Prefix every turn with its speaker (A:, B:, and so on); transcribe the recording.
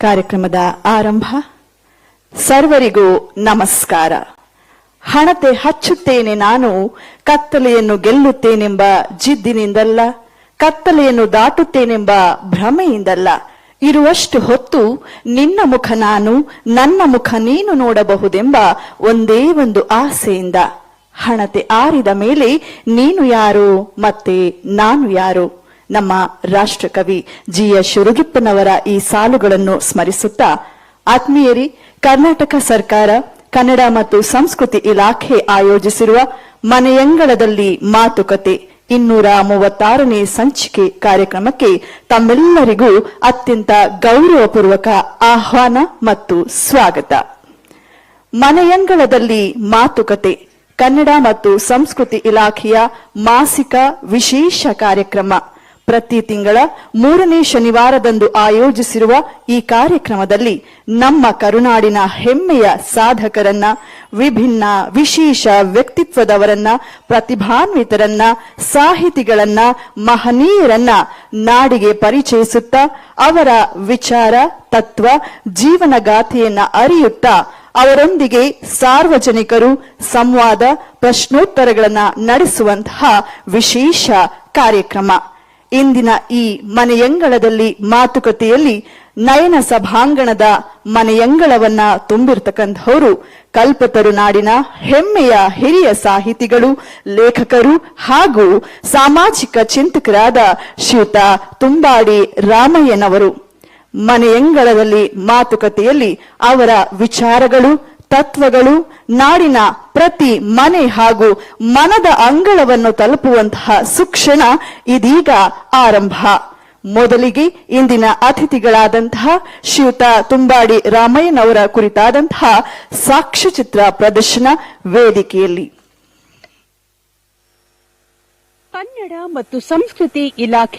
A: ಕಾರ್ಯಕ್ರಮದ ಆರಂಭ. ಸರ್ವರಿಗೂ ನಮಸ್ಕಾರ. ಹಣತೆ ಹಚ್ಚುತ್ತೇನೆ ನಾನು, ಕತ್ತಲೆಯನ್ನು ಗೆಲ್ಲುತ್ತೇನೆಂಬ ಜಿದ್ದಿನಿಂದಲ್ಲ, ಕತ್ತಲೆಯನ್ನು ದಾಟುತ್ತೇನೆಂಬ ಭ್ರಮೆಯಿಂದಲ್ಲ. ಇರುವಷ್ಟು ಹೊತ್ತು ನಿನ್ನ ಮುಖ ನಾನು, ನನ್ನ ಮುಖ ನೀನು ನೋಡಬಹುದೆಂಬ ಒಂದೇ ಒಂದು ಆಸೆಯಿಂದ. ಹಣತೆ ಆರಿದ ಮೇಲೆ ನೀನು ಯಾರು ಮತ್ತೆ ನಾನು ಯಾರು? ನಮ್ಮ ರಾಷ್ಟ್ರಕವಿ ಜಿ ಎಸ್ ಶಿರುಗಿಪ್ಪನವರ ಈ ಸಾಲುಗಳನ್ನು ಸ್ಮರಿಸುತ್ತಾ, ಆತ್ಮೀಯರಿ, ಕರ್ನಾಟಕ ಸರ್ಕಾರ, ಕನ್ನಡ ಮತ್ತು ಸಂಸ್ಕೃತಿ ಇಲಾಖೆ ಆಯೋಜಿಸಿರುವ ಮನೆಯಂಗಳದಲ್ಲಿ ಮಾತುಕತೆ ಇನ್ನೂರ ಮೂವತ್ತಾರನೇ ಸಂಚಿಕೆ ಕಾರ್ಯಕ್ರಮಕ್ಕೆ ತಮ್ಮೆಲ್ಲರಿಗೂ ಅತ್ಯಂತ ಗೌರವಪೂರ್ವಕ ಆಹ್ವಾನ ಮತ್ತು ಸ್ವಾಗತ. ಮನೆಯಂಗಳದಲ್ಲಿ ಮಾತುಕತೆ, ಕನ್ನಡ ಮತ್ತು ಸಂಸ್ಕೃತಿ ಇಲಾಖೆಯ ಮಾಸಿಕ ವಿಶೇಷ ಕಾರ್ಯಕ್ರಮ ಪ್ರತಿ ತಿಂಗಳ ಮೂರನೇ ಶನಿವಾರದಂದು ಆಯೋಜಿಸಿರುವ ಈ ಕಾರ್ಯಕ್ರಮದಲ್ಲಿ ನಮ್ಮ ಕರುನಾಡಿನ ಹೆಮ್ಮೆಯ ಸಾಧಕರನ್ನ, ವಿಭಿನ್ನ ವಿಶೇಷ ವ್ಯಕ್ತಿತ್ವದವರನ್ನ, ಪ್ರತಿಭಾನ್ವಿತರನ್ನ, ಸಾಹಿತಿಗಳನ್ನ, ಮಹನೀಯರನ್ನ ನಾಡಿಗೆ ಪರಿಚಯಿಸುತ್ತಾ ಅವರ ವಿಚಾರ, ತತ್ವ ಜೀವನಗಾಥೆಯನ್ನ ಅರಿಯುತ್ತಾ ಅವರೊಂದಿಗೆ ಸಾರ್ವಜನಿಕರು ಸಂವಾದ, ಪ್ರಶ್ನೋತ್ತರಗಳನ್ನ ನಡೆಸುವಂತಹ ವಿಶೇಷ ಕಾರ್ಯಕ್ರಮ. ಇಂದಿನ ಈ ಮನೆಯಂಗಳದಲ್ಲಿ ಮಾತುಕತೆಯಲ್ಲಿ ನಯನ ಸಭಾಂಗಣದ ಮನೆಯಂಗಳವನ್ನ ತುಂಬಿರ್ತಕ್ಕಂಥವರು ಕಲ್ಪತರು ನಾಡಿನ ಹೆಮ್ಮೆಯ ಹಿರಿಯ ಸಾಹಿತಿಗಳು, ಲೇಖಕರು ಹಾಗೂ ಸಾಮಾಜಿಕ ಚಿಂತಕರಾದ ಶ್ರೀಯುತ ತುಂಬಾಡಿ ರಾಮಯ್ಯನವರು. ಮನೆಯಂಗಳದಲ್ಲಿ ಮಾತುಕತೆಯಲ್ಲಿ ಅವರ ವಿಚಾರಗಳು ತತ್ವಗಳು ನಾಡಿನ ಪ್ರತಿ ಮನೆ ಹಾಗೂ ಮನದ ಅಂಗಳವನ್ನು ತಲುಪುವಂತಹ ಸುಕ್ಷಣ ಇದೀಗ ಆರಂಭ. ಮೊದಲಿಗೆ ಇಂದಿನ ಅತಿಥಿಗಳಾದಂತಹ ಶ್ರೀಯುತ ತುಂಬಾಡಿ ರಾಮಯ್ಯನವರ ಕುರಿತಾದಂತಹ ಸಾಕ್ಷ್ಯಚಿತ್ರ ಪ್ರದರ್ಶನ ವೇದಿಕೆಯಲ್ಲಿ.
B: ಕನ್ನಡ ಮತ್ತು ಸಂಸ್ಕೃತಿ ಇಲಾಖೆ